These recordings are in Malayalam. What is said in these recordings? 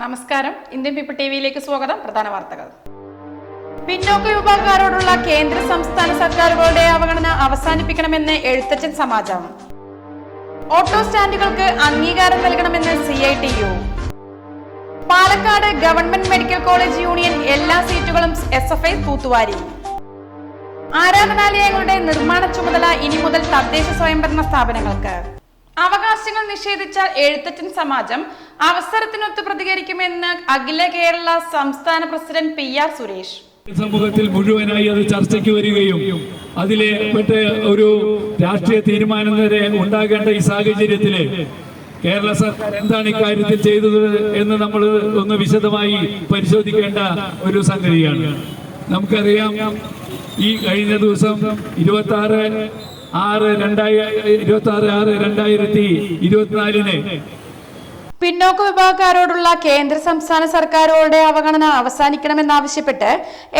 നമസ്കാരം. ഇന്ത്യൻ പീപ്പിൾ ടി വിയിലേക്ക് സ്വാഗതം. പ്രധാന വാർത്തകൾ. പിന്നോക്ക വിഭാഗക്കാരോടുള്ള കേന്ദ്ര സംസ്ഥാന സർക്കാരുകളുടെ അവഗണന അവസാനിപ്പിക്കണമെന്ന് എഴുത്തച്ഛൻ സമാജം. ഓട്ടോ സ്റ്റാൻഡുകൾക്ക് അംഗീകാരം നൽകണമെന്ന് C I T U. Palakkad government medical college union എല്ലാ സീറ്റുകളും എസ് എഫ് ഐ തൂത്തുവാരി. ആരാധനാലയങ്ങളുടെ നിർമ്മാണ ചുമതല ഇനി മുതൽ തദ്ദേശ സ്വയംഭരണ സ്ഥാപനങ്ങൾക്ക്. അവകാശങ്ങൾ നിഷേധിച്ച എഴുത്തച്ഛൻ സമാജം അവസരത്തിനൊത്ത് പ്രതികരിക്കുമെന്ന് അഖില കേരള സംസ്ഥാന പ്രസിഡന്റ് പി ആർ സുരേഷ്. സമൂഹത്തിൽ മുഴുവനായി അത് ചർച്ചയ്ക്ക് വരികയും അതിലെ പെട്ട് ഒരു രാഷ്ട്രീയ തീരുമാനം വരെ ഉണ്ടാകേണ്ട ഈ സാഹചര്യത്തിൽ കേരള സർക്കാർ എന്താണ് ഇക്കാര്യത്തിൽ ചെയ്തത് എന്ന് നമ്മൾ ഒന്ന് വിശദമായി പരിശോധിക്കേണ്ട ഒരു സംഗതിയാണ്. നമുക്കറിയാം ഈ കഴിഞ്ഞ ദിവസം ഇരുപത്തി ആറ് ആറ് രണ്ടായി ഇരുപത്തി ആറ് ആറ് രണ്ടായിരത്തി ഇരുപത്തിനാലിന് പിന്നോക്ക വിഭാഗക്കാരോടുള്ള കേന്ദ്ര സംസ്ഥാന സർക്കാരുകളുടെ അവഗണന അവസാനിക്കണമെന്നാവശ്യപ്പെട്ട്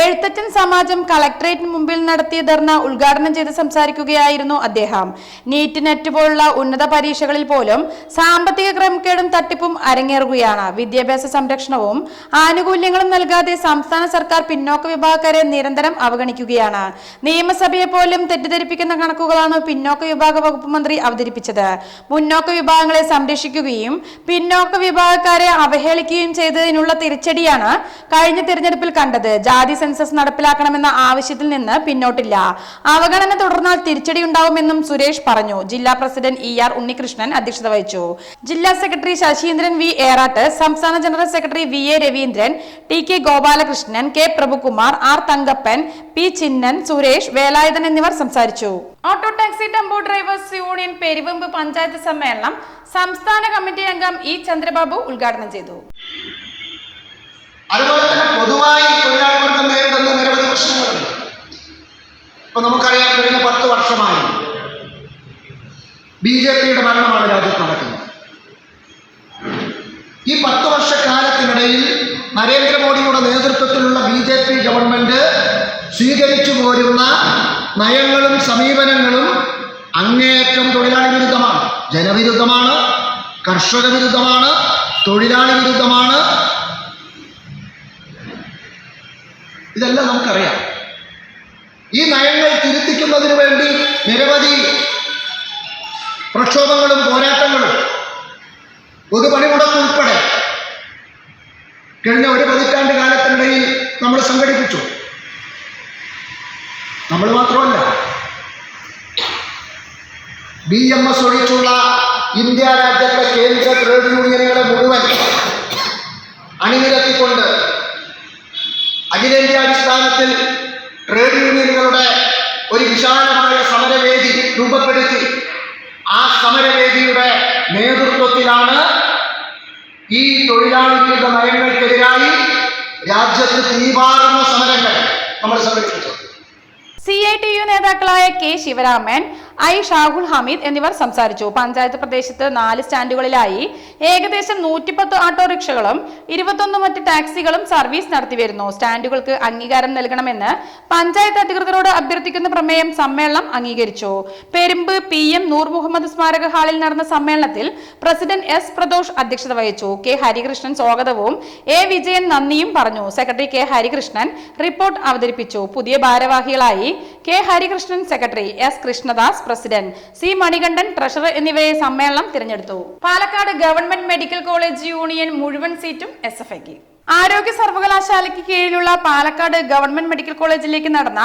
എഴുത്തച്ഛൻ സമാജം കളക്ടറേറ്റിന് മുമ്പിൽ നടത്തിയ ധർണ ഉദ്ഘാടനം ചെയ്ത് സംസാരിക്കുകയായിരുന്നു അദ്ദേഹം. നീറ്റ് നെറ്റ് പോലുള്ള ഉന്നത പരീക്ഷകളിൽ പോലും സാമ്പത്തിക ക്രമക്കേടും തട്ടിപ്പും അരങ്ങേറുകയാണ്. വിദ്യാഭ്യാസ സംരക്ഷണവും ആനുകൂല്യങ്ങളും നൽകാതെ സംസ്ഥാന സർക്കാർ പിന്നോക്ക വിഭാഗക്കാരെ നിരന്തരം അവഗണിക്കുകയാണ്. നിയമസഭയെ പോലും തെറ്റിദ്ധരിപ്പിക്കുന്ന കണക്കുകളാണ് പിന്നോക്ക വിഭാഗ വകുപ്പ് മന്ത്രി അവതരിപ്പിച്ചത്. മുന്നോക്ക വിഭാഗങ്ങളെ സംരക്ഷിക്കുകയും പിന്നോക്ക വിഭാഗക്കാരെ അവഹേളിക്കുകയും ചെയ്തതിനുള്ള തിരിച്ചടിയാണ് കഴിഞ്ഞ തിരഞ്ഞെടുപ്പിൽ കണ്ടത്. ജാതി സെൻസസ് നടപ്പിലാക്കണമെന്ന ആവശ്യത്തിൽ നിന്ന് പിന്നോട്ടില്ല. അവഗണന തുടർന്നാൽ തിരിച്ചടി ഉണ്ടാവുമെന്നും സുരേഷ് പറഞ്ഞു. ജില്ലാ പ്രസിഡന്റ് ഇ ആർ ഉണ്ണികൃഷ്ണൻ അധ്യക്ഷത വഹിച്ചു. ജില്ലാ സെക്രട്ടറി ശശീന്ദ്രൻ വി ഏറാട്ട് സംസ്ഥാന general secretary V A Raveendran T K Gopalakrishnan K Prabhukumar R Thankappan P Chinnan Suresh Velayudhan എന്നിവർ സംസാരിച്ചു. Auto taxi tempo drivers union Peruvemba panchayat സമ്മേളനം സംസ്ഥാന കമ്മിറ്റി അംഗം ഇ ചന്ദ്രബാബു ഉദ്ഘാടനം ചെയ്തു. അതുപോലെ തന്നെ പൊതുവായി തൊഴിലാളികൾക്ക് നേരിടുന്ന നിരവധി പ്രശ്നങ്ങളുണ്ട്. ഇപ്പൊ നമുക്കറിയാം കഴിഞ്ഞ പത്ത് വർഷമായി ബി ജെ പിയുടെ ഭരണമാണ് രാജ്യത്ത് നടക്കുന്നത്. ഈ പത്ത് വർഷക്കാലത്തിനിടയിൽ നരേന്ദ്രമോദിയുടെ നേതൃത്വത്തിലുള്ള ബി ജെ പി ഗവൺമെന്റ് സ്വീകരിച്ചു പോരുന്ന നയങ്ങളും സമീപനങ്ങളും അങ്ങേയറ്റം തൊഴിലാളി വിരുദ്ധമാണ്. ജനവിരുദ്ധമാണ് കർഷക വിരുദ്ധമാണ് തൊഴിലാളി വിരുദ്ധമാണ്. ഇതെല്ലാം നമുക്കറിയാം. ഈ നയങ്ങൾ തിരുത്തിക്കുന്നതിന് വേണ്ടി നിരവധി പ്രക്ഷോഭങ്ങളും പോരാട്ടങ്ങളും പൊതുപണിമുടക്ക് ഉൾപ്പെടെ കഴിഞ്ഞ ഒരു പതിറ്റാണ്ട് കാലത്തിനിടയിൽ നമ്മൾ സംഘടിപ്പിച്ചു നമ്മൾ മാത്രമല്ല ബി എം എസ് ഒഴിച്ചുള്ള ഇന്ത്യ രാജ്യത്തെ കേന്ദ്ര ട്രേഡ് യൂണിയനുകളെ മുഴുവൻ അണിനിരത്തിക്കൊണ്ട് അഖിലേന്ത്യാടിസ്ഥാനത്തിൽ ട്രേഡ് യൂണിയനുകളുടെ ഒരു വിശാലമായ സമരവേദി രൂപപ്പെടുത്തി ആ സമരവേദിയുടെ നേതൃത്വത്തിലാണ് ഈ തൊഴിലാളികളുടെ നയങ്ങൾക്കെതിരായി രാജ്യത്ത് തീവാറുന്ന സമരങ്ങൾ നമ്മൾ സംഘടിപ്പിച്ചത്. സി ഐ ടി യു നേതാക്കളായ കെ ശിവരാമൻ ഐ ഷാഹുൽ ഹമീദ് എന്നിവർ സംസാരിച്ചു. പഞ്ചായത്ത് പ്രദേശത്ത് നാല് സ്റ്റാൻഡുകളിലായി ഏകദേശം നൂറ്റിപ്പത്ത് ഓട്ടോറിക്ഷകളും ഇരുപത്തൊന്ന് മറ്റ് ടാക്സികളും സർവീസ് നടത്തിവരുന്നു. സ്റ്റാൻഡുകൾക്ക് അംഗീകാരം നൽകണമെന്ന് പഞ്ചായത്ത് അധികൃതരോട് അഭ്യർത്ഥിക്കുന്ന പ്രമേയം സമ്മേളനം അംഗീകരിച്ചു. പെരുമ്പ് പി എം നൂർ മുഹമ്മദ് സ്മാരക ഹാളിൽ നടന്ന സമ്മേളനത്തിൽ പ്രസിഡന്റ് എസ് പ്രദോഷ് അധ്യക്ഷത വഹിച്ചു. കെ ഹരികൃഷ്ണൻ സ്വാഗതവും എ വിജയൻ നന്ദിയും പറഞ്ഞു. സെക്രട്ടറി കെ ഹരികൃഷ്ണൻ റിപ്പോർട്ട് അവതരിപ്പിച്ചു. പുതിയ ഭാരവാഹികളായി K Harikrishnan secretary S Krishnadas president C Manikandan treasurer എന്നിവരെ സമ്മേളനം തിരഞ്ഞെടുത്തു. Palakkad government medical college union മുഴുവൻ സീറ്റും എസ് എഫ് ഐക്ക് ആരോഗ്യ സർവകലാശാലയ്ക്ക് കീഴിലുള്ള പാലക്കാട് ഗവൺമെന്റ് മെഡിക്കൽ കോളേജിലേക്ക് നടന്ന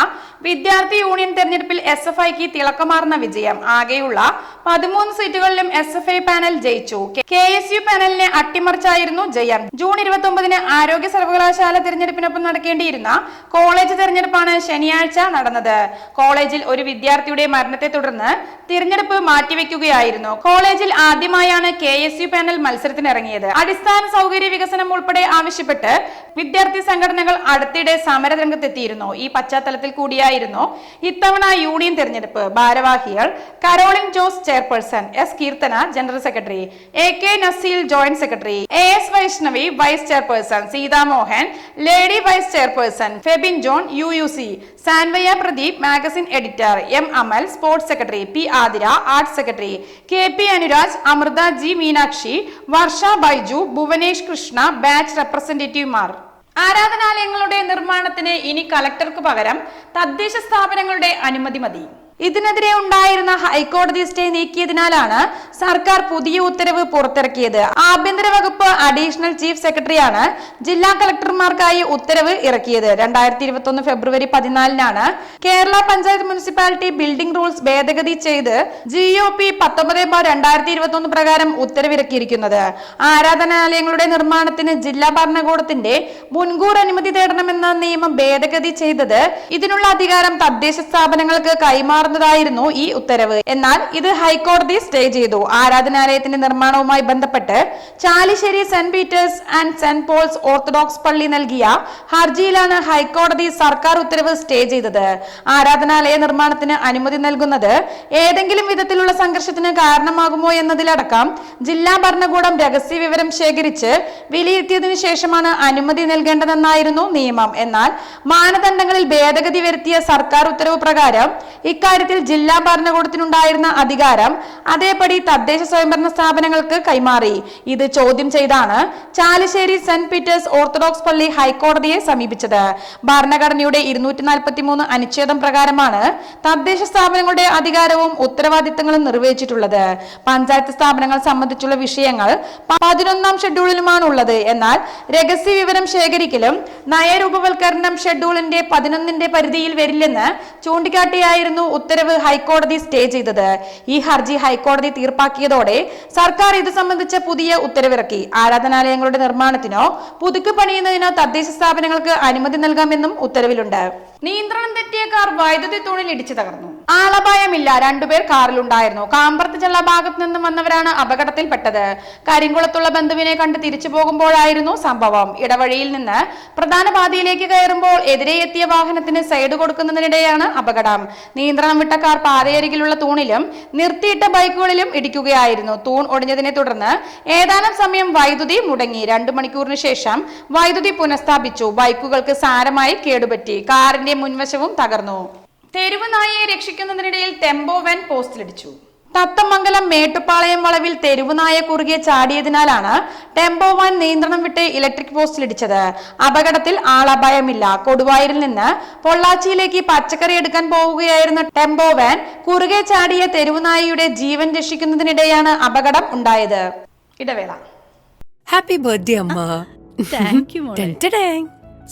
വിദ്യാർത്ഥി യൂണിയൻ തെരഞ്ഞെടുപ്പിൽ എസ് എഫ് ഐക്ക് തിളക്കമാർന്ന വിജയം. ആകെയുള്ള പതിമൂന്ന് സീറ്റുകളിലും എസ് എഫ് ഐ പാനൽ ജയിച്ചു. കെ എസ് യു പാനലിനെ അട്ടിമറിച്ചായിരുന്നു ജയം. ജൂൺ ഇരുപത്തി ആരോഗ്യ സർവകലാശാല തിരഞ്ഞെടുപ്പിനൊപ്പം നടക്കേണ്ടിയിരുന്ന കോളേജ് തെരഞ്ഞെടുപ്പാണ് ശനിയാഴ്ച നടന്നത്. കോളേജിൽ ഒരു വിദ്യാർത്ഥിയുടെ മരണത്തെ തുടർന്ന് തിരഞ്ഞെടുപ്പ് മാറ്റിവെക്കുകയായിരുന്നു. കോളേജിൽ ആദ്യമായാണ് കെ എസ് യു പാനൽ മത്സരത്തിനിറങ്ങിയത്. അടിസ്ഥാന സൗകര്യ വികസനം ഉൾപ്പെടെ ആവശ്യപ്പെട്ട്. വിദ്യാർത്ഥി സംഘടനകൾ അടുത്തിടെ സമരരംഗത്തെത്തിയിരുന്നു. ഈ പശ്ചാത്തലത്തിൽ കൂടിയായിരുന്നു ഇത്തവണ യൂണിയൻ തെരഞ്ഞെടുപ്പ്. ഭാരവാഹികൾ Caroline Jose chairperson S Keerthana general secretary A K Naseel joint secretary A S Vaishnavi vice chairperson Seethamohan lady vice chairperson Febin John U U C Sanvaya Pradeep magazine editor M Amal sports secretary P Athira arts secretary K P Anuraj Amritha G Meenakshi Varsha Baiju Bhuvanesh Krishna batch റെപ്രസെന്റേറ്റീവുമാർ. ആരാധനാലയങ്ങളുടെ നിർമ്മാണത്തിന് ഇനി കലക്ടർക്ക് പകരം തദ്ദേശ സ്ഥാപനങ്ങളുടെ അനുമതി മതി. ഇതിനെതിരെ ഉണ്ടായിരുന്ന ഹൈക്കോടതി സ്റ്റേ നീക്കിയതിനാലാണ് സർക്കാർ പുതിയ ഉത്തരവ് പുറത്തിറക്കിയത്. ആഭ്യന്തര വകുപ്പ് അഡീഷണൽ ചീഫ് സെക്രട്ടറിയാണ് ജില്ലാ കളക്ടർമാർക്കായി ഉത്തരവ് ഇറക്കിയത്. രണ്ടായിരത്തി ഇരുപത്തി ഒന്ന് ഫെബ്രുവരി പതിനാലിനാണ് Kerala panchayat municipality building rules ഭേദഗതി ചെയ്ത് ജി ഒ പി പത്തൊമ്പത് ബാർ രണ്ടായിരത്തി ഇരുപത്തി ഒന്ന് പ്രകാരം ഉത്തരവിറക്കിയിരിക്കുന്നത്. ആരാധനാലയങ്ങളുടെ നിർമ്മാണത്തിന് ജില്ലാ ഭരണകൂടത്തിന്റെ മുൻകൂർ അനുമതി തേടണമെന്ന നിയമം ഭേദഗതി ചെയ്തത് ഇതിനുള്ള അധികാരം തദ്ദേശ സ്ഥാപനങ്ങൾക്ക് കൈമാറുന്നതായിരുന്നു ഈ ഉത്തരവ്. എന്നാൽ ഇത് ഹൈക്കോടതി സ്റ്റേ ചെയ്തു. ആരാധനാലയത്തിന്റെ നിർമ്മാണവുമായി ബന്ധപ്പെട്ട് Chalissery Saint Peter's and Saint Paul's orthodox പള്ളി നൽകിയ ഹർജിയിലാണ് ഹൈക്കോടതി സർക്കാർ ഉത്തരവ് സ്റ്റേ ചെയ്തത്. ആരാധനാലയ നിർമ്മാണത്തിന് അനുമതി നൽകുന്നത് ഏതെങ്കിലും വിധത്തിലുള്ള സംഘർഷത്തിന് കാരണമാകുമോ എന്നതിലടക്കം ജില്ലാ ഭരണകൂടം രഹസ്യ വിവരം ശേഖരിച്ച് വിലയിരുത്തിയതിനു ശേഷമാണ് അനുമതി നൽകേണ്ടതെന്നായിരുന്നു നിയമം. എന്നാൽ മാനദണ്ഡങ്ങളിൽ ഭേദഗതി വരുത്തിയ സർക്കാർ ഉത്തരവ് പ്രകാരം ഇക്കാര്യത്തിൽ ജില്ലാ ഭരണകൂടത്തിനുണ്ടായിരുന്ന അധികാരം അതേപടി തദ്ദേശ സ്വയംഭരണ സ്ഥാപനങ്ങൾക്ക് കൈമാറി. ഇത് ചോദ്യം ചെയ്താണ് ചാലിശ്ശേരി സെന്റ് പീറ്റേഴ്സ് ഓർത്തഡോക്സ് പള്ളി ഹൈക്കോടതിയെ സമീപിച്ചത്. ഭരണഘടനയുടെ ഇരുന്നൂറ്റി നാൽപ്പത്തി അനുച്ഛേദം പ്രകാരമാണ് തദ്ദേശ സ്ഥാപനങ്ങളുടെ അധികാരവും ഉത്തരവാദിത്തങ്ങളും നിർവഹിച്ചിട്ടുള്ളത്. പഞ്ചായത്ത് സ്ഥാപനങ്ങൾ സംബന്ധിച്ചുള്ള വിഷയങ്ങൾ പതിനൊന്നാം ഷെഡ്യൂളിലുമാണ് ഉള്ളത് എന്നാൽ രഹസ്യ വിവരം ശേഖരിക്കലും നയരൂപവൽക്കരണം ഷെഡ്യൂളിന്റെ പതിനൊന്നിന്റെ പരിധിയിൽ വരില്ലെന്ന് ചൂണ്ടിക്കാട്ടിയായിരുന്നു ഉത്തരവ് ഹൈക്കോടതി സ്റ്റേ ചെയ്തത്. ഈ ഹർജി ഹൈക്കോടതി തീർപ്പാക്കിയതോടെ സർക്കാർ ഇത് സംബന്ധിച്ച പുതിയ ഉത്തരവിറക്കി. ആരാധനാലയങ്ങളുടെ നിർമ്മാണത്തിനോ പുതുക്കി പണിയുന്നതിനോ തദ്ദേശ സ്ഥാപനങ്ങൾക്ക് അനുമതി നൽകാമെന്നും ഉത്തരവിലുണ്ട്. നിയന്ത്രണം തെറ്റിയ കാർ വൈദ്യുതി തൂണിൽ ഇടിച്ചു തകർന്നു. ആളപായമില്ല. രണ്ടുപേർ കാറിലുണ്ടായിരുന്നു. കാമ്പർത്ത് ചെള്ള ഭാഗത്ത് നിന്നും വന്നവരാണ് അപകടത്തിൽപ്പെട്ടത്. കരിങ്കുളത്തുള്ള ബന്ധുവിനെ കണ്ട് തിരിച്ചു പോകുമ്പോഴായിരുന്നു സംഭവം. ഇടവഴിയിൽ നിന്ന് പ്രധാന പാതയിലേക്ക് കയറുമ്പോൾ എതിരെ എത്തിയ വാഹനത്തിന് സൈഡ് കൊടുക്കുന്നതിനിടെയാണ് അപകടം. നിയന്ത്രണം കാർ പാതയരികിലുള്ള തൂണിലും നിർത്തിയിട്ട ബൈക്കുകളിലും ഇടിക്കുകയായിരുന്നു. തൂൺ ഒടിഞ്ഞതിനെ തുടർന്ന് ഏതാനും സമയം വൈദ്യുതി മുടങ്ങി. രണ്ടു മണിക്കൂറിന് ശേഷം വൈദ്യുതി പുനഃസ്ഥാപിച്ചു. ബൈക്കുകൾക്ക് സാരമായി കേടുപറ്റി. കാറിന്റെ മുൻവശവും തകർന്നു. തെരുവ് നായയെ രക്ഷിക്കുന്നതിനിടയിൽ ടെമ്പോ വാൻ പോസ്റ്റിലിടിച്ചു. തത്തമംഗലം മേട്ടുപാളയം വളവിൽ തെരുവുനായ കുറുകെ ചാടിയതിനാലാണ് ടെമ്പോ വാൻ നിയന്ത്രണം വിട്ട് ഇലക്ട്രിക് പോസ്റ്റിലിടിച്ചത് അപകടത്തിൽ ആളപായമില്ല. കൊടുവായൂരിൽ നിന്ന് പൊള്ളാച്ചിയിലേക്ക് പച്ചക്കറി എടുക്കാൻ പോവുകയായിരുന്ന ടെമ്പോ വാൻ കുറുകെ ചാടിയ തെരുവുനായയുടെ ജീവൻ രക്ഷിക്കുന്നതിനിടെയാണ് അപകടം ഉണ്ടായത്. ഇടവേള. ഹാപ്പി ബർത്ത്ഡേ അമ്മ.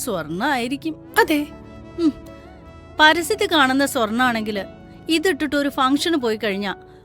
സ്വർണ ആയിരിക്കും അതെ. പരസ്യത്തിൽ കാണുന്ന സ്വർണാണെങ്കിൽ ഇതിട്ടിട്ട് ഒരു ഫംഗ്ഷന് പോയി കഴിഞ്ഞാ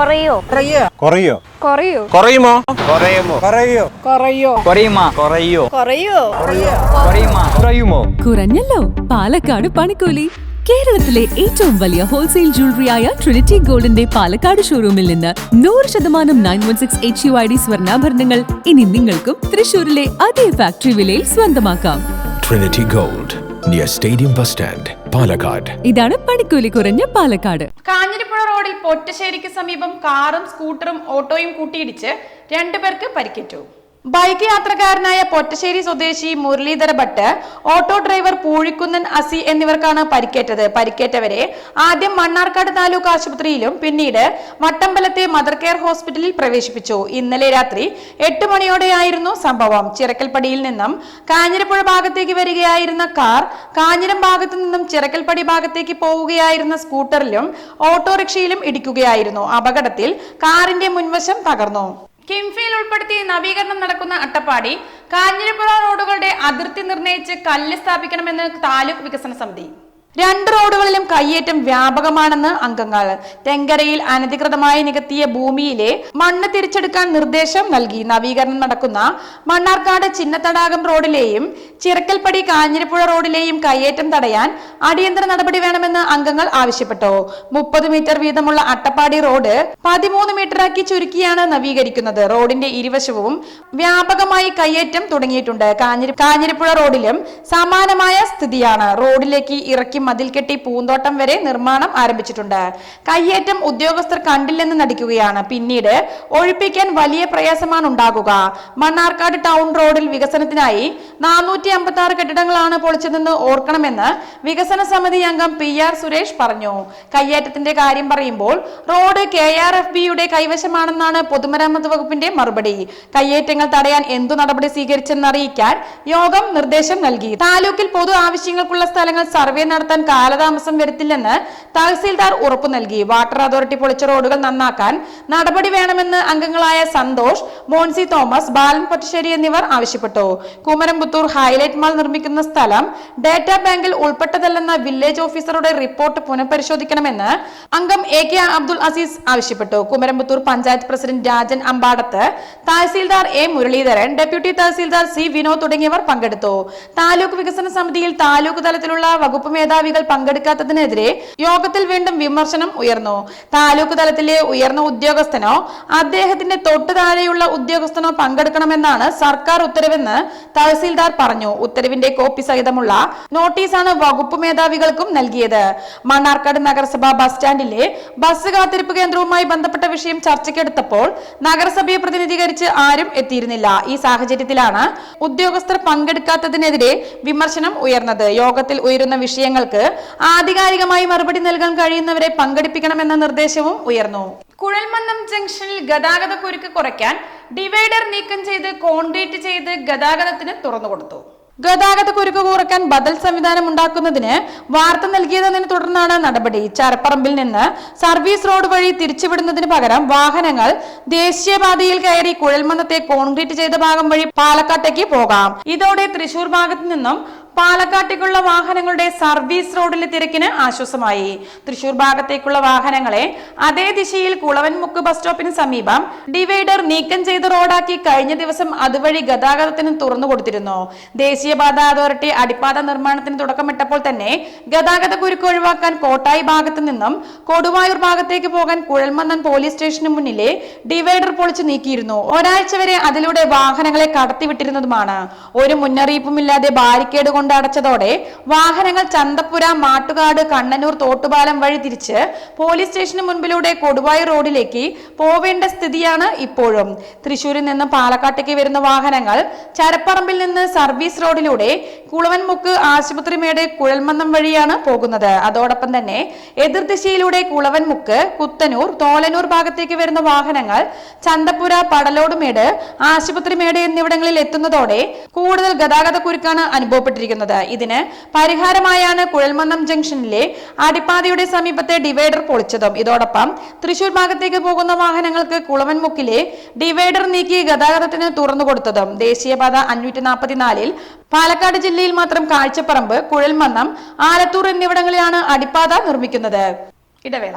കുറയോ? കുറയോ? കുറയോ? കുറയുമോ? കുറയുമോ? കുറയോ? കുറയുമോ? കുറയുമോ? കുറയുമോ? കുറഞ്ഞല്ലോ. പാലക്കാട് പണിക്കൂലി. കേരളത്തിലെ ഏറ്റവും വലിയ ഹോൾസെയിൽ ജ്വല്ലറിയായ ട്രിനിറ്റി ഗോൾഡിന്റെ പാലക്കാട് ഷോറൂമിൽ നിന്ന് നൂറ് ശതമാനം nine one six H U I D സ്വർണാഭരണങ്ങൾ ഇനി നിങ്ങൾക്കും തൃശൂരിലെ അതേ ഫാക്ടറി വിലയിൽ സ്വന്തമാക്കാം. Trinity Gold, near Stadium Bus Stand, Palakkad ഇതാണ് പണിക്കൂലി കുറഞ്ഞ പാലക്കാട്. കാഞ്ഞിരപ്പുഴ റോഡിൽ പൊറ്റശ്ശേരിക്ക് സമീപം കാറും സ്കൂട്ടറും ഓട്ടോയും കൂട്ടിയിടിച്ച് രണ്ടുപേർക്ക് പരിക്കേറ്റു. ബൈക്ക് യാത്രക്കാരനായ പൊറ്റശ്ശേരി സ്വദേശി മുരളീധര ഭട്ട് ഓട്ടോ ഡ്രൈവർ പൂഴിക്കുന്നൻ അസി എന്നിവർക്കാണ് പരിക്കേറ്റത്. പരിക്കേറ്റവരെ ആദ്യം മണ്ണാർക്കാട് താലൂക്ക് ആശുപത്രിയിലും പിന്നീട് വട്ടമ്പലത്തെ മദർ കെയർ ഹോസ്പിറ്റലിൽ പ്രവേശിപ്പിച്ചു. ഇന്നലെ രാത്രി എട്ട് മണിയോടെയായിരുന്നു സംഭവം. ചിറക്കൽപ്പടിയിൽ നിന്നും കാഞ്ഞിരപ്പുഴ ഭാഗത്തേക്ക് വരികയായിരുന്ന കാർ കാഞ്ഞിരം ഭാഗത്തു നിന്നും ചിറക്കൽപ്പടി ഭാഗത്തേക്ക് പോവുകയായിരുന്ന സ്കൂട്ടറിലും ഓട്ടോറിക്ഷയിലും ഇടിക്കുകയായിരുന്നു. അപകടത്തിൽ കാറിന്റെ മുൻവശം തകർന്നു. കിംഫിയിൽ ഉൾപ്പെടുത്തി നവീകരണം നടക്കുന്ന അട്ടപ്പാടി കാഞ്ഞിരപ്പുഴ റോഡുകളുടെ അതിർത്തി നിർണയിച്ച് കല്ല് സ്ഥാപിക്കണമെന്ന് താലൂക്ക് വികസന സമിതി. രണ്ട് റോഡുകളിലും കയ്യേറ്റം വ്യാപകമാണെന്ന് അംഗങ്ങൾ. തെങ്കരയിൽ അനധികൃതമായി നികത്തിയ ഭൂമിയിലെ മണ്ണ് തിരിച്ചെടുക്കാൻ നിർദ്ദേശം നൽകി. നവീകരണം നടക്കുന്ന മണ്ണാർക്കാട് ചിന്നത്തടാകം റോഡിലെയും ചിറക്കൽപ്പടി കാഞ്ഞിരപ്പുഴ റോഡിലെയും കയ്യേറ്റം തടയാൻ അടിയന്തര നടപടി വേണമെന്ന് അംഗങ്ങൾ ആവശ്യപ്പെട്ടു. മുപ്പത് മീറ്റർ വീതമുള്ള അട്ടപ്പാടി റോഡ് പതിമൂന്ന് മീറ്ററാക്കി ചുരുക്കിയാണ് നവീകരിക്കുന്നത്. റോഡിന്റെ ഇരുവശവും വ്യാപകമായി കയ്യേറ്റം തുടങ്ങിയിട്ടുണ്ട്. കാഞ്ഞിര കാഞ്ഞിരപ്പുഴ റോഡിലും സമാനമായ സ്ഥിതിയാണ്. റോഡിലേക്ക് ഇറക്കി മതിൽ കെട്ടി പൂന്തോട്ടം വരെ നിർമ്മാണം ആരംഭിച്ചിട്ടുണ്ട്. കയ്യേറ്റം ഉദ്യോഗസ്ഥർ കണ്ടില്ലെന്ന് നടിക്കുകയാണ്. പിന്നീട് ഒഴിപ്പിക്കാൻ വലിയ പ്രയാസമാണ് ഉണ്ടാകുക. മണ്ണാർക്കാട് ടൗൺ റോഡിൽ വികസനത്തിനായി നാനൂറ്റി അമ്പത്തി ആറ് കെട്ടിടങ്ങളാണ് പൊളിച്ചതെന്ന് ഓർക്കണമെന്ന് വികസന സമിതി അംഗം പി ആർ സുരേഷ് പറഞ്ഞു. കയ്യേറ്റത്തിന്റെ കാര്യം പറയുമ്പോൾ റോഡ് കെ ആർ എഫ് ബിയുടെ കൈവശമാണെന്നാണ് പൊതുമരാമത്ത് വകുപ്പിന്റെ മറുപടി. കയ്യേറ്റങ്ങൾ തടയാൻ എന്തു നടപടി സ്വീകരിച്ചെന്ന് അറിയിക്കാൻ യോഗം നിർദ്ദേശം നൽകി. താലൂക്കിൽ പൊതു ആവശ്യങ്ങൾക്കുള്ള സ്ഥലങ്ങൾ സർവേ നടത്താൻ കാലതാമസം വരുത്തില്ലെന്ന് തഹസീൽദാർ ഉറപ്പു നൽകി. വാട്ടർ അതോറിറ്റി പൊളിച്ച റോഡുകൾ നന്നാക്കാൻ നടപടി വേണമെന്ന് അംഗങ്ങളായ സന്തോഷ് മോൻസി തോമസ് ബാലൻ പൊറ്റശ്ശേരി എന്നിവർ ആവശ്യപ്പെട്ടു. കുമരംപുത്തൂർ ഹൈലൈറ്റ് മാൾ നിർമ്മിക്കുന്ന സ്ഥലം ഡാറ്റാ ബാങ്കിൽ ഉൾപ്പെട്ടതല്ലെന്ന വില്ലേജ് ഓഫീസറുടെ റിപ്പോർട്ട് പുനഃപരിശോധിക്കണമെന്ന് അംഗം എ കെ അബ്ദുൾ അസീസ് ആവശ്യപ്പെട്ടു. Kumaramputhur panchayat president Rajan Ambadath tahsildar A Muralidharan deputy tahsildar C Vinod തുടങ്ങിയവർ പങ്കെടുത്തു. താലൂക്ക് വികസന സമിതിയിൽ താലൂക്ക് തലത്തിലുള്ള വകുപ്പ് മേധാവികൾ പങ്കെടുക്കാത്തതിനെതിരെ യോഗത്തിൽ വീണ്ടും വിമർശനം ഉയർന്നു. താലൂക്ക് തലത്തിലെ ഉയർന്ന ഉദ്യോഗസ്ഥനോ അദ്ദേഹത്തിന്റെ തൊട്ടു താഴെയുള്ള ഉദ്യോഗസ്ഥനോ പങ്കെടുക്കണമെന്നാണ് സർക്കാർ ഉത്തരവെന്ന് തഹസീൽദാർ പറഞ്ഞു. ഉത്തരവിന്റെ കോപ്പി സഹിതമുള്ള നോട്ടീസാണ് വകുപ്പ് മേധാവികൾക്കും നൽകിയത്. മണ്ണാർക്കാട് നഗരസഭ ബസ് സ്റ്റാൻഡിലെ ബസ് കാത്തിരിപ്പ് കേന്ദ്രവുമായി ബന്ധപ്പെട്ട വിഷയം ചർച്ചയ്ക്കെടുത്തപ്പോൾ നഗരസഭയെ പ്രതിനിധീകരിച്ച് ആരും എത്തിയിരുന്നില്ല. ഈ സാഹചര്യത്തിലാണ് ഉദ്യോഗസ്ഥർ പങ്കെടുക്കാത്തതിനെതിരെ വിമർശനം ഉയർന്നത്. യോഗത്തിൽ ഉയരുന്ന വിഷയങ്ങൾക്ക് ആധികാരികമായി മറുപടി നൽകാൻ കഴിയുന്നവരെ പങ്കെടുപ്പിക്കണമെന്ന നിർദ്ദേശവും ഉയർന്നു. കുഴൽമന്നം ജംഗ്ഷനിൽ ഗതാഗത കുരുക്ക് കുറയ്ക്കാൻ ഡിവൈഡർ നീക്കം ചെയ്ത് കോൺക്രീറ്റ് ചെയ്ത് ഗതാഗതത്തിന് തുറന്നുകൊടുത്തു ഗതാഗത കുരുക്ക് കുറയ്ക്കാൻ ബദൽ സംവിധാനം ഉണ്ടാക്കുന്നതിന് വാർത്ത നൽകിയതിനെ തുടർന്നാണ് നടപടി. ചരപ്പറമ്പിൽ നിന്ന് സർവീസ് റോഡ് വഴി തിരിച്ചുവിടുന്നതിന് പകരം വാഹനങ്ങൾ ദേശീയപാതയിൽ കയറി കുഴൽമന്നത്തെ കോൺക്രീറ്റ് ചെയ്ത ഭാഗം വഴി പാലക്കാട്ടേക്ക് പോകാം. ഇതോടെ തൃശൂർ ഭാഗത്തു നിന്നും പാലക്കാട്ടേക്കുള്ള വാഹനങ്ങളുടെ സർവീസ് റോഡിലെ തിരക്കിന് ആശ്വാസമായി. തൃശൂർ ഭാഗത്തേക്കുള്ള വാഹനങ്ങളെ അതേ ദിശയിൽ കുളവൻമുക്ക് ബസ് സ്റ്റോപ്പിന് സമീപം ഡിവൈഡർ നീക്കം ചെയ്ത് റോഡാക്കി കഴിഞ്ഞ ദിവസം അതുവഴി ഗതാഗതത്തിന് തുറന്നു കൊടുത്തിരുന്നു. ദേശീയപാത അതോറിറ്റി അടിപ്പാത നിർമ്മാണത്തിന് തുടക്കമിട്ടപ്പോൾ തന്നെ ഗതാഗത കുരുക്ക് ഒഴിവാക്കാൻ കോട്ടായി ഭാഗത്തു നിന്നും കൊടുവായൂർ ഭാഗത്തേക്ക് പോകാൻ കുഴൽമന്നം പോലീസ് സ്റ്റേഷന് മുന്നിലെ ഡിവൈഡർ പൊളിച്ച് നീക്കിയിരുന്നു. ഒരാഴ്ച വരെ അതിലൂടെ വാഹനങ്ങളെ കടത്തിവിട്ടിരുന്നതുമാണ്. ഒരു മുന്നറിയിപ്പുമില്ലാതെ ബാരിക്കേഡ് കൊണ്ട് അടച്ചതോടെ വാഹനങ്ങൾ ചന്തപ്പുര മാട്ടുകാട് കണ്ണനൂർ തോട്ടുപാലം വഴി തിരിച്ച് പോലീസ് സ്റ്റേഷന് മുൻപിലൂടെ കൊടുവായി റോഡിലേക്ക് പോവേണ്ട സ്ഥിതിയാണ് ഇപ്പോഴും. തൃശൂരിൽ നിന്ന് പാലക്കാട്ടേക്ക് വരുന്ന വാഹനങ്ങൾ ചരപ്പറമ്പിൽ നിന്ന് സർവീസ് റോഡിലൂടെ കുളവൻമുക്ക് ആശുപത്രി മേട് കുഴൽമന്നം വഴിയാണ് പോകുന്നത്. അതോടൊപ്പം തന്നെ എതിർദിശയിലൂടെ കുളവൻമുക്ക് കുത്തനൂർ തോലനൂർ ഭാഗത്തേക്ക് വരുന്ന വാഹനങ്ങൾ ചന്തപ്പുര പടലോടുമേട് ആശുപത്രി മേട് എന്നിവിടങ്ങളിൽ എത്തുന്നതോടെ കൂടുതൽ ഗതാഗത കുരുക്കാണ് അനുഭവപ്പെട്ടിരിക്കുന്നത്. ഇതിന് പരിഹാരമായാണ് കുഴൽമന്നം ജംഗ്ഷനിലെ അടിപ്പാതയുടെ സമീപത്തെ ഡിവൈഡർ പൊളിച്ചതും. ഇതോടൊപ്പം തൃശൂർ ഭാഗത്തേക്ക് പോകുന്ന വാഹനങ്ങൾക്ക് കുളവൻമുക്കിലെ ഡിവൈഡർ നീക്കി ഗതാഗതത്തിന് തുറന്നുകൊടുത്തതും ദേശീയപാത അഞ്ഞൂറ്റി നാൽപ്പത്തിനാലിൽ പാലക്കാട് ജില്ലയിൽ മാത്രം കാഴ്ചപ്പറമ്പ് കുഴൽമന്നം ആലത്തൂർ എന്നിവിടങ്ങളിലാണ് അടിപ്പാത നിർമ്മിക്കുന്നത്. ഇടവേള.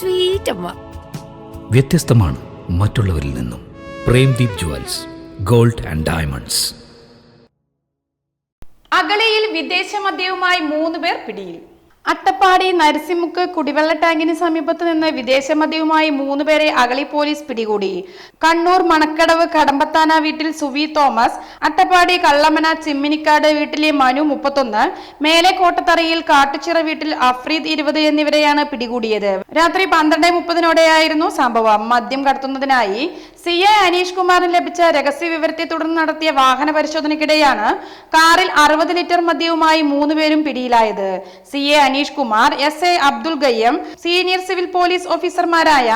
സ്വീറ്റ് അമ്മ വ്യത്യസ്തമാണ് മറ്റുള്ളവരിൽ നിന്നും. Premdeep jewels gold and diamonds. അഗളിയിൽ വിദേശ മദ്യവുമായി മൂന്ന് പേർ പിടിയിൽ. അട്ടപ്പാടി നരസിമുക്ക് കുടിവെള്ള ടാങ്കിന് സമീപത്ത് നിന്ന് വിദേശ മദ്യവുമായി മൂന്നുപേരെ അഗളി പോലീസ് പിടികൂടി. കണ്ണൂർ മണക്കടവ് കടമ്പത്താന വീട്ടിൽ സുവി തോമസ് അട്ടപ്പാടി കള്ളമന ചിമ്മിനിക്കാട് വീട്ടിലെ മനു മുപ്പത്തൊന്ന് മേലെ കോട്ടത്തറയിൽ കാട്ടുച്ചിറ വീട്ടിൽ അഫ്രീദ് ഇരുപത് എന്നിവരെയാണ് പിടികൂടിയത്. രാത്രി പന്ത്രണ്ട് മുപ്പതിനോടെയായിരുന്നു സംഭവം. മദ്യം കടത്തുന്നതിനായി സി എ അനീഷ് കുമാറിന് ലഭിച്ച രഹസ്യ വിവരത്തെ തുടർന്ന് നടത്തിയ വാഹന പരിശോധനയ്ക്കിടെയാണ് കാറിൽ അറുപത് ലിറ്റർ മദ്യവുമായി മൂന്ന് പേരും പിടിയിലായത്. C A Aneesh Kumar S A Abdul Gayyam senior civil police ഓഫീസർമാരായ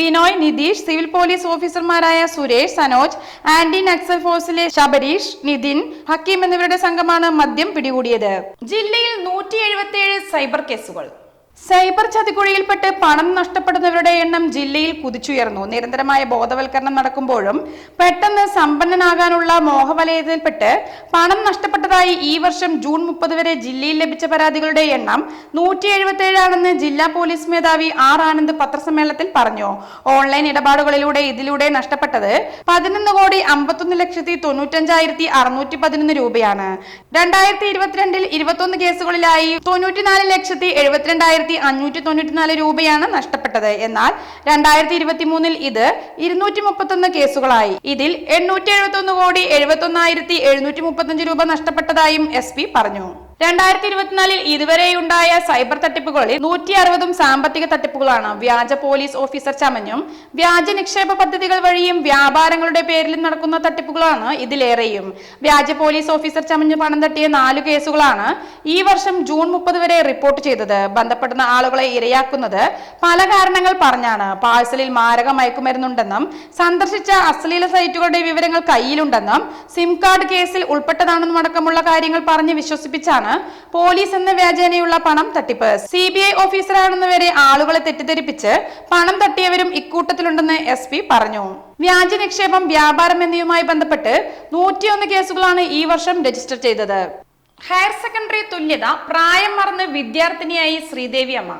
ബിനോയ് നിതീഷ് സിവിൽ പോലീസ് ഓഫീസർമാരായ സുരേഷ് സനോജ് ആന്റി നക്സൽ ഫോഴ്സിലെ ശബരീഷ് നിതിൻ ഹക്കീം എന്നിവരുടെ സംഘമാണ് മദ്യം പിടികൂടിയത്. ജില്ലയിൽ നൂറ്റി സൈബർ കേസുകൾ. സൈബർ ചതിക്കുഴിയിൽപ്പെട്ട് പണം നഷ്ടപ്പെടുന്നവരുടെ എണ്ണം ജില്ലയിൽ കുതിച്ചുയർന്നു. നിരന്തരമായ ബോധവൽക്കരണം നടക്കുമ്പോഴും പെട്ടെന്ന് സമ്പന്നനാകാനുള്ള മോഹവലയത്തിൽപ്പെട്ട് പണം നഷ്ടപ്പെട്ടതായി ഈ വർഷം ജൂൺ മുപ്പത് വരെ ജില്ലയിൽ ലഭിച്ച പരാതികളുടെ എണ്ണം നൂറ്റി എഴുപത്തിയേഴാണെന്ന് ജില്ലാ പോലീസ് മേധാവി ആർ ആനന്ദ് പത്രസമ്മേളനത്തിൽ പറഞ്ഞു. ഓൺലൈൻ ഇടപാടുകളിലൂടെ ഇതിലൂടെ നഷ്ടപ്പെട്ടത് പതിനൊന്ന് കോടി അമ്പത്തൊന്ന് ലക്ഷത്തി തൊണ്ണൂറ്റഞ്ചായിരത്തി അറുന്നൂറ്റി പതിനൊന്ന് രൂപയാണ്. രണ്ടായിരത്തി ഇരുപത്തിരണ്ടിൽ ഇരുപത്തൊന്ന് കേസുകളിലായി തൊണ്ണൂറ്റിനാല് ലക്ഷത്തി എഴുപത്തിരണ്ടായിരത്തി അഞ്ഞൂറ്റി തൊണ്ണൂറ്റിനാല് രൂപയാണ് നഷ്ടപ്പെട്ടത്. എന്നാൽ രണ്ടായിരത്തി ഇരുപത്തി മൂന്നിൽ ഇത് ഇരുന്നൂറ്റി മുപ്പത്തൊന്ന് കേസുകളായി. ഇതിൽ എണ്ണൂറ്റി എഴുപത്തി ഒന്ന് കോടി എഴുപത്തൊന്നായിരത്തി എഴുന്നൂറ്റി മുപ്പത്തഞ്ച് രൂപ നഷ്ടപ്പെട്ടതായും എസ് പി പറഞ്ഞു. രണ്ടായിരത്തി ഇരുപത്തിനാലിൽ ഇതുവരെയുണ്ടായ സൈബർ തട്ടിപ്പുകളിൽ നൂറ്റി അറുപതും സാമ്പത്തിക തട്ടിപ്പുകളാണ് വ്യാജ പോലീസ് ഓഫീസർ ചമഞ്ഞും വ്യാജ നിക്ഷേപ പദ്ധതികൾ വഴിയും വ്യാപാരങ്ങളുടെ പേരിലും നടക്കുന്ന തട്ടിപ്പുകളാണ് ഇതിലേറെയും. വ്യാജ പോലീസ് ഓഫീസർ ചമഞ്ഞ് പണം തട്ടിയ നാലു കേസുകളാണ് ഈ വർഷം ജൂൺ മുപ്പത് വരെ റിപ്പോർട്ട് ചെയ്തത്. ബന്ധപ്പെടുന്ന ആളുകളെ ഇരയാക്കുന്നത് പല കാരണങ്ങൾ പറഞ്ഞാണ്. പാഴ്സലിൽ മാരക മയക്കുമരുന്നുണ്ടെന്നും സന്ദർശിച്ച അശ്ലീല സൈറ്റുകളുടെ വിവരങ്ങൾ കയ്യിലുണ്ടെന്നും സിം കാർഡ് കേസിൽ ഉൾപ്പെട്ടതാണെന്നും അടക്കമുള്ള കാര്യങ്ങൾ പറഞ്ഞ് വിശ്വസിപ്പിച്ചാണ് പോലീസ് എന്ന വ്യാജേനയുള്ള പണം തട്ടിപ്പ്. സി ബി ഐ ഓഫീസറാണെന്ന് വരെ ആളുകളെ തെറ്റിദ്ധരിപ്പിച്ച് പണം തട്ടിയവരും ഇക്കൂട്ടത്തിലുണ്ടെന്ന് എസ് പി പറഞ്ഞു. വ്യാജ നിക്ഷേപം വ്യാപാരം എന്നിവയുമായി ബന്ധപ്പെട്ട് നൂറ്റിയൊന്ന് കേസുകളാണ് ഈ വർഷം രജിസ്റ്റർ ചെയ്തത്. ഹയർ സെക്കൻഡറി തുല്യത പ്രായം മറന്ന് വിദ്യാർത്ഥിനിയായി ശ്രീദേവി അമ്മ.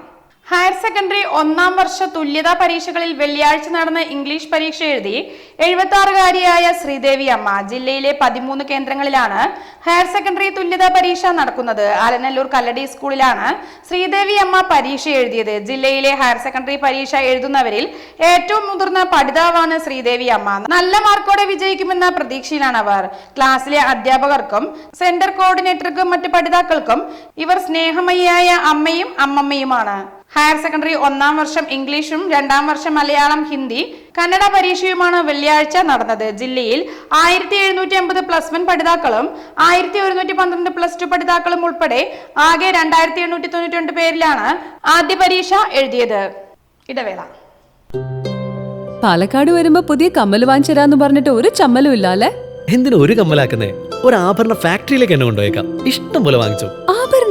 ഹയർ സെക്കൻഡറി ഒന്നാം വർഷ തുല്യതാ പരീക്ഷകളിൽ വെള്ളിയാഴ്ച നടന്ന ഇംഗ്ലീഷ് പരീക്ഷ എഴുതി എഴുപത്തി ആറുകാരിയായ ശ്രീദേവി അമ്മ ജില്ലയിലെ പതിമൂന്ന് കേന്ദ്രങ്ങളിലാണ് ഹയർ സെക്കൻഡറി തുല്യതാ പരീക്ഷ നടക്കുന്നത്. അലനല്ലൂർ കല്ലടി സ്കൂളിലാണ് ശ്രീദേവി അമ്മ പരീക്ഷ എഴുതിയത്. ജില്ലയിലെ ഹയർ സെക്കൻഡറി പരീക്ഷ എഴുതുന്നവരിൽ ഏറ്റവും മുതിർന്ന പഠിതാവാണ് ശ്രീദേവി അമ്മ. നല്ല മാർക്കോടെ വിജയിക്കുമെന്ന പ്രതീക്ഷയിലാണ് അവർ. ക്ലാസ്സിലെ അധ്യാപകർക്കും സെന്റർ കോർഡിനേറ്റർക്കും മറ്റു പഠിതാക്കൾക്കും ഇവർ സ്നേഹമയിയായ അമ്മയും അമ്മമ്മയുമാണ്. ഹയർ സെക്കൻഡറി ഒന്നാം വർഷം ഇംഗ്ലീഷും രണ്ടാം വർഷം മലയാളം ഹിന്ദി കന്നഡ പരീക്ഷയുമാണ് വെള്ളിയാഴ്ച നടന്നത്. ജില്ലയിൽ ആയിരത്തി എഴുന്നൂറ്റി അമ്പത് പ്ലസ് വൺ പഠിതാക്കളും ആയിരത്തി ഒരുന്നൂറ്റി പന്ത്രണ്ട് പ്ലസ് ടു പഠിതാക്കളും ഉൾപ്പെടെ ആകെ രണ്ടായിരത്തി എണ്ണൂറ്റി തൊണ്ണൂറ്റി രണ്ട് പേരിലാണ് ആദ്യ പരീക്ഷ എഴുതിയത്. ഇടവേള. പാലക്കാട് വരുമ്പോ പുതിയ കമ്മൽ വാങ്ങിച്ചരാന്ന് പറഞ്ഞിട്ട് ഒരു ചമ്മലും ഇല്ല അല്ലേ എന്തിനു ഒരു കമ്മലാക്കുന്നേ? ഒരു ആഭരണ ഫാക്ടറിയിലേക്ക് എന്നെ കൊണ്ടുപോയേക്കാം. ഇഷ്ടം പോലെ വാങ്ങിച്ചു.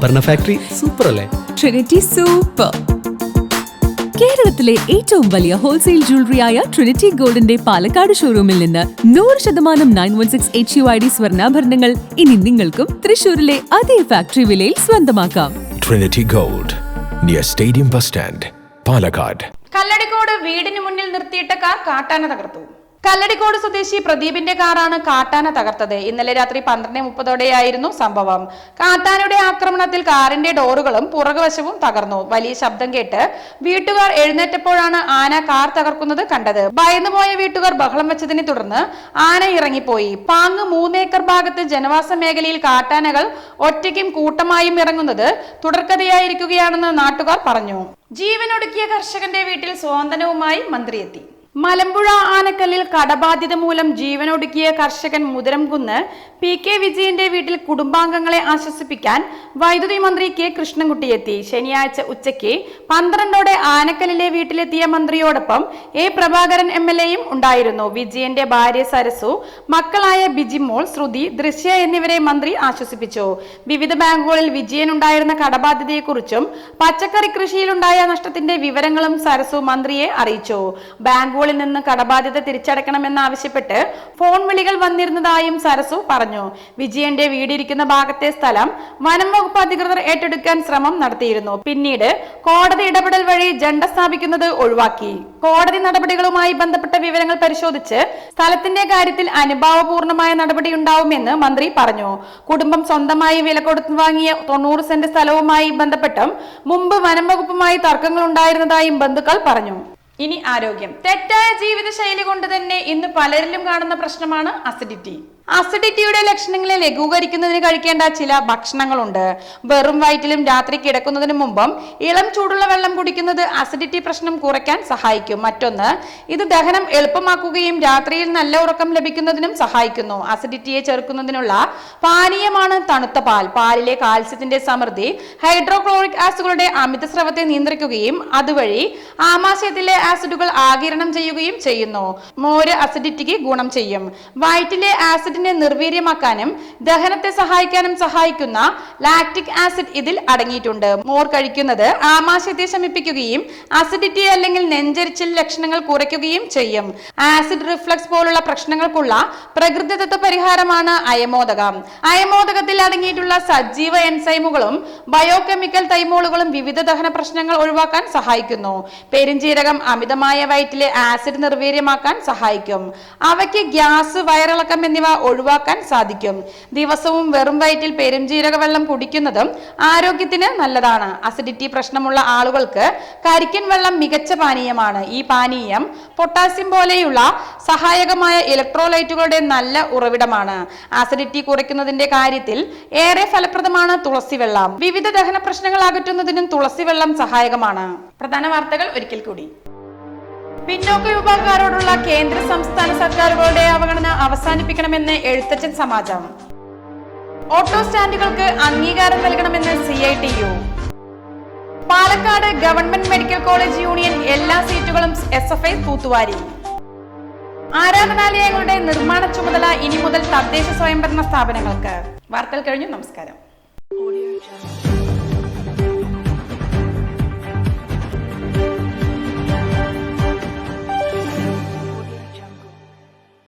ആഭരണ ഫാക്ടറി സൂപ്പർ അല്ലേ? ട്രിനിറ്റി സൂപ്പർ കേരളത്തിലെ ഏറ്റവും വലിയ ഹോൾസെയിൽ ജ്വല്ലറിയായ ട്രിനിറ്റി ഗോൾഡിന്റെ പാലക്കാട് ഷോറൂമിൽ നിന്ന് നൂറ് ശതമാനം nine one six H U I D സ്വർണാഭരണങ്ങൾ ഇനി നിങ്ങൾക്കും തൃശൂരിലെ അതേ ഫാക്ടറി വിലയിൽ സ്വന്തമാക്കാം. Trinity gold near stadium bus stand Palakkad Kalladikode വീടിന് മുന്നിൽ നിർത്തിയിട്ട കാർ കാട്ടാന തകർത്തു. കല്ലടിക്കോട് സ്വദേശി പ്രദീപിന്റെ കാറാണ് കാട്ടാന തകർത്തത്. ഇന്നലെ രാത്രി പന്ത്രണ്ട് മുപ്പതോടെയായിരുന്നു സംഭവം. കാട്ടാനയുടെ ആക്രമണത്തിൽ കാറിന്റെ ഡോറുകളും പുറകുവശവും തകർന്നു. വലിയ ശബ്ദം കേട്ട് വീട്ടുകാർ എഴുന്നേറ്റപ്പോഴാണ് ആന കാർ തകർക്കുന്നത് കണ്ടത്. ഭയന്നുപോയ വീട്ടുകാർ ബഹളം വെച്ചതിനെ തുടർന്ന് ആന ഇറങ്ങിപ്പോയി. പാങ്ങ് മൂന്നേക്കർ ഭാഗത്ത് ജനവാസ മേഖലയിൽ കാട്ടാനകൾ ഒറ്റയ്ക്കും കൂട്ടമായും ഇറങ്ങുന്നത് തുടർക്കഥയായിരിക്കുകയാണെന്ന് നാട്ടുകാർ പറഞ്ഞു. ജീവനൊടുക്കിയ കർഷകന്റെ വീട്ടിൽ സ്വാന്തനവുമായി മന്ത്രിയെത്തി. മലമ്പുഴ ആനക്കല്ലിൽ കടബാധ്യത മൂലം ജീവനൊടുക്കിയ കർഷകൻ മുതിരംകുന്ന് പി കെ വിജയന്റെ വീട്ടിൽ കുടുംബാംഗങ്ങളെ ആശ്വസിപ്പിക്കാൻ വൈദ്യുതി മന്ത്രി കെ കൃഷ്ണൻകുട്ടി എത്തി. ശനിയാഴ്ച ഉച്ചയ്ക്ക് പന്ത്രണ്ടോടെ ആനക്കല്ലിലെ വീട്ടിലെത്തിയ മന്ത്രിയോടൊപ്പം എ പ്രഭാകരൻ എം എൽ എയും ഉണ്ടായിരുന്നു. വിജയന്റെ ഭാര്യ സരസു മക്കളായ ബിജിമോൾ ശ്രുതി ദൃശ്യ എന്നിവരെ മന്ത്രി ആശ്വസിപ്പിച്ചു. വിവിധ ബാങ്കുകളിൽ വിജയൻ ഉണ്ടായിരുന്ന കടബാധ്യതയെക്കുറിച്ചും പച്ചക്കറി കൃഷിയിലുണ്ടായ നഷ്ടത്തിന്റെ വിവരങ്ങളും സരസു മന്ത്രിയെ അറിയിച്ചു. ബാങ്കുകളിൽ നിന്ന് കടബാധ്യത തിരിച്ചടക്കണമെന്നാവശ്യപ്പെട്ട് ഫോൺ വിളികൾ വന്നിരുന്നതായും സരസു പറഞ്ഞു. വിജയന്റെ വീടിരിക്കുന്ന ഭാഗത്തെ സ്ഥലം വനം വകുപ്പ് അധികൃതർ ഏറ്റെടുക്കാൻ ശ്രമം നടത്തിയിരുന്നു. പിന്നീട് കോടതി ഇടപെടൽ വഴി ജണ്ട സ്ഥാപിക്കുന്നത് ഒഴിവാക്കി. കോടതി നടപടികളുമായി ബന്ധപ്പെട്ട വിവരങ്ങൾ പരിശോധിച്ച് സ്ഥലത്തിന്റെ കാര്യത്തിൽ അനുഭാവപൂർണമായ നടപടി ഉണ്ടാവുമെന്ന് മന്ത്രി പറഞ്ഞു. കുടുംബം സ്വന്തമായി വില കൊടുത്തു വാങ്ങിയ തൊണ്ണൂറ് സെന്റ് സ്ഥലവുമായി ബന്ധപ്പെട്ടും മുമ്പ് വനം വകുപ്പുമായി തർക്കങ്ങൾ ഉണ്ടായിരുന്നതായും ബന്ധുക്കൾ പറഞ്ഞു. ഇനി ആരോഗ്യം. തെറ്റായ ജീവിതശൈലി കൊണ്ട് തന്നെ ഇന്ന് പലരിലും കാണുന്ന പ്രശ്നമാണ് അസിഡിറ്റി അസിഡിറ്റിയുടെ ലക്ഷണങ്ങളെ ലഘൂകരിക്കുന്നതിന് കഴിക്കേണ്ട ചില ഭക്ഷണങ്ങളുണ്ട്. വെറും വയറ്റിലും രാത്രി കിടക്കുന്നതിന് മുമ്പും ഇളം ചൂടുള്ള വെള്ളം കുടിക്കുന്നത് അസിഡിറ്റി പ്രശ്നം കുറയ്ക്കാൻ സഹായിക്കും. മറ്റൊന്ന് ഇത് ദഹനം എളുപ്പമാക്കുകയും രാത്രിയിൽ നല്ല ഉറക്കം ലഭിക്കുന്നതിനും സഹായിക്കുന്നു. അസിഡിറ്റിയെ ചെറുക്കുന്നതിനുള്ള പാനീയമാണ് തണുത്ത പാൽ. പാലിലെ കാൽസ്യത്തിന്റെ സമൃദ്ധി ഹൈഡ്രോക്ലോറിക് ആസിഡുകളുടെ അമിതസ്രവത്തെ നിയന്ത്രിക്കുകയും അതുവഴി ആമാശയത്തിലെ ആസിഡുകൾ ആകിരണം ചെയ്യുകയും ചെയ്യുന്നു. മോര് അസിഡിറ്റിക്ക് ഗുണം ചെയ്യും. വയറ്റിലെ ആസിഡിനെ നിർവീര്യമാക്കാനും ദഹനത്തെ സഹായിക്കാനും സഹായിക്കുന്ന ലാക്ടിക് ആസിഡ് ഇതിൽ അടങ്ങിയിട്ടുണ്ട്. മോർ കഴിക്കുന്നത് ആമാശയത്തെ ശമിപ്പിക്കുകയും അസിഡിറ്റി അല്ലെങ്കിൽ നെഞ്ചരിച്ചിൽ ലക്ഷണങ്ങൾ കുറയ്ക്കുകയും ചെയ്യും. ആസിഡ് റിഫ്ലക്സ് പോലുള്ള പ്രശ്നങ്ങൾക്കുള്ള പ്രകൃതിദത്ത പരിഹാരമാണ് അയമോദകം. അയമോദകത്തിൽ അടങ്ങിയിട്ടുള്ള സജീവ എൻസൈമുകളും ബയോകെമിക്കൽ തൈമോളുകളും വിവിധ ദഹന പ്രശ്നങ്ങൾ ഒഴിവാക്കാൻ സഹായിക്കുന്നു. പെരിഞ്ജീരകം അമിതമായ വയറ്റിലെ ആസിഡ് നിർവീര്യമാക്കാൻ സഹായിക്കും. അവയ്ക്ക് ഗ്യാസ് വയറിളക്കം എന്നിവ ഒഴിവാക്കാൻ സാധിക്കും. ദിവസവും വെറും വയറ്റിൽ പെരുംജീരക വെള്ളം കുടിക്കുന്നതും ആരോഗ്യത്തിന് നല്ലതാണ്. അസിഡിറ്റി പ്രശ്നമുള്ള ആളുകൾക്ക് കരിക്കൻ വെള്ളം മികച്ച പാനീയമാണ്. ഈ പാനീയം പൊട്ടാസ്യം പോലെയുള്ള സഹായകമായ ഇലക്ട്രോലൈറ്റുകളുടെ നല്ല ഉറവിടമാണ്. അസിഡിറ്റി കുറയ്ക്കുന്നതിന്റെ കാര്യത്തിൽ ഏറെ ഫലപ്രദമാണ് തുളസി വെള്ളം വിവിധ ദഹന പ്രശ്നങ്ങൾ അകറ്റുന്നതിനും തുളസി വെള്ളം സഹായകമാണ്. പ്രധാന വാർത്തകൾ ഒരിക്കൽ കൂടി. പിന്നോക്ക വിഭാഗക്കാരോടുള്ള കേന്ദ്ര സംസ്ഥാന സർക്കാരുകളുടെ അവഗണന അവസാനിപ്പിക്കണമെന്ന് എഴുത്തച്ഛൻ സമാജം. ഓട്ടോ സ്റ്റാൻഡുകൾക്ക് അംഗീകാരം നൽകണമെന്ന് C I T U. Palakkad government medical college union എല്ലാ സീറ്റുകളും എസ് എഫ് ഐ തൂത്തുവാരി. ആരാധനാലയങ്ങളുടെ നിർമ്മാണ ചുമതല ഇനി മുതൽ തദ്ദേശ സ്വയംഭരണ സ്ഥാപനങ്ങൾക്ക്. വാർത്തകൾ കഴിഞ്ഞു. നമസ്കാരം.